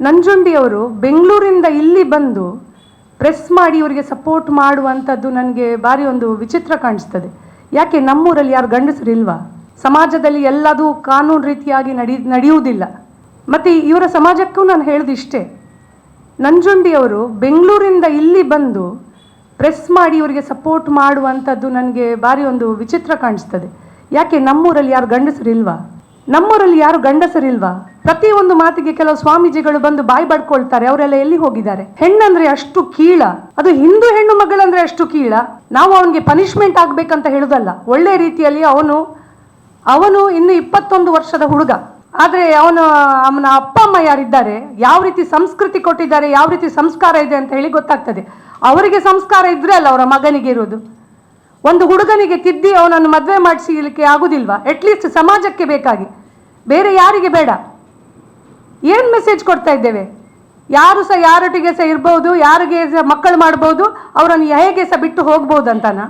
ನಂಜುಂಡಿಯವರು ಬೆಂಗಳೂರಿಂದ ಇಲ್ಲಿ ಬಂದು ಪ್ರೆಸ್ ಮಾಡಿ ಇವರಿಗೆ ಸಪೋರ್ಟ್ ಮಾಡುವಂಥದ್ದು ನನಗೆ ಭಾರಿ ಒಂದು ವಿಚಿತ್ರ ಕಾಣಿಸ್ತದೆ. ಯಾಕೆ ನಮ್ಮೂರಲ್ಲಿ ಯಾರು ಗಂಡಸರಿಲ್ವಾ? ಸಮಾಜದಲ್ಲಿ ಎಲ್ಲದೂ ಕಾನೂನು ರೀತಿಯಾಗಿ ನಡಿ, ನಡೆಯುವುದಿಲ್ಲ. ಮತ್ತು ಇವರ ಸಮಾಜಕ್ಕೂ ನಾನು ಹೇಳ್ದಿಷ್ಟೇ ನಂಜುಂಡಿಯವರು ಬೆಂಗಳೂರಿಂದ ಇಲ್ಲಿ ಬಂದು ಪ್ರೆಸ್ ಮಾಡಿ ಇವರಿಗೆ ಸಪೋರ್ಟ್ ಮಾಡುವಂಥದ್ದು ನನಗೆ ಭಾರಿ ಒಂದು ವಿಚಿತ್ರ ಕಾಣಿಸ್ತದೆ. ಯಾಕೆ ನಮ್ಮೂರಲ್ಲಿ ಯಾರು ಗಂಡಸರಿಲ್ವಾ? ನಮ್ಮೂರಲ್ಲಿ ಯಾರು ಗಂಡಸರಿಲ್ವಾ? ಪ್ರತಿಯೊಂದು ಮಾತಿಗೆ ಕೆಲವು ಸ್ವಾಮೀಜಿಗಳು ಬಂದು ಬಾಯಿ ಬಡ್ಕೊಳ್ತಾರೆ, ಅವರೆಲ್ಲ ಎಲ್ಲಿ ಹೋಗಿದ್ದಾರೆ? ಹೆಣ್ಣಂದ್ರೆ ಅಷ್ಟು ಕೀಳ. ಅದು ಹಿಂದೂ ಹೆಣ್ಣು ಮಗಳಂದ್ರೆ ಅಷ್ಟು ಕೀಳ. ನಾವು ಅವನಿಗೆ ಪನಿಷ್ಮೆಂಟ್ ಆಗ್ಬೇಕಂತ ಹೇಳುದಲ್ಲ. ಒಳ್ಳೆ ರೀತಿಯಲ್ಲಿ ಅವನು ಅವನು ಇನ್ನು ಇಪ್ಪತ್ತೊಂದು ವರ್ಷದ ಹುಡುಗ. ಆದರೆ ಅವನ ಅವನ ಅಪ್ಪ ಅಮ್ಮ ಯಾರಿದ್ದಾರೆ, ಯಾವ ರೀತಿ ಸಂಸ್ಕೃತಿ ಕೊಟ್ಟಿದ್ದಾರೆ, ಯಾವ ರೀತಿ ಸಂಸ್ಕಾರ ಇದೆ ಅಂತ ಹೇಳಿ ಗೊತ್ತಾಗ್ತದೆ. ಅವರಿಗೆ ಸಂಸ್ಕಾರ ಇದ್ರೆ ಅಲ್ಲ ಅವರ ಮಗನಿಗೆ ಇರೋದು ಒಂದು ಹುಡುಗನಿಗೆ ತಿದ್ದಿ ಅವನನ್ನು ಮದುವೆ ಮಾಡಿಸಲಿಕ್ಕೆ ಆಗುದಿಲ್ವಾ? ಅಟ್ಲೀಸ್ಟ್ ಸಮಾಜಕ್ಕೆ ಬೇಕಾಗಿ. ಬೇರೆ ಯಾರಿಗೆ ಬೇಡ. ಏನು ಮೆಸೇಜ್ ಕೊಡ್ತಾ ಇದ್ದೇವೆ? ಯಾರು ಸಹ, ಯಾರೊಟ್ಟಿಗೆ ಸಹ ಇರ್ಬೋದು, ಯಾರಿಗೆ ಸಹ ಮಕ್ಕಳು ಮಾಡ್ಬೋದು, ಅವರನ್ನು ಹೇಗೆ ಸಹ ಬಿಟ್ಟು ಹೋಗ್ಬೋದು ಅಂತನಾ?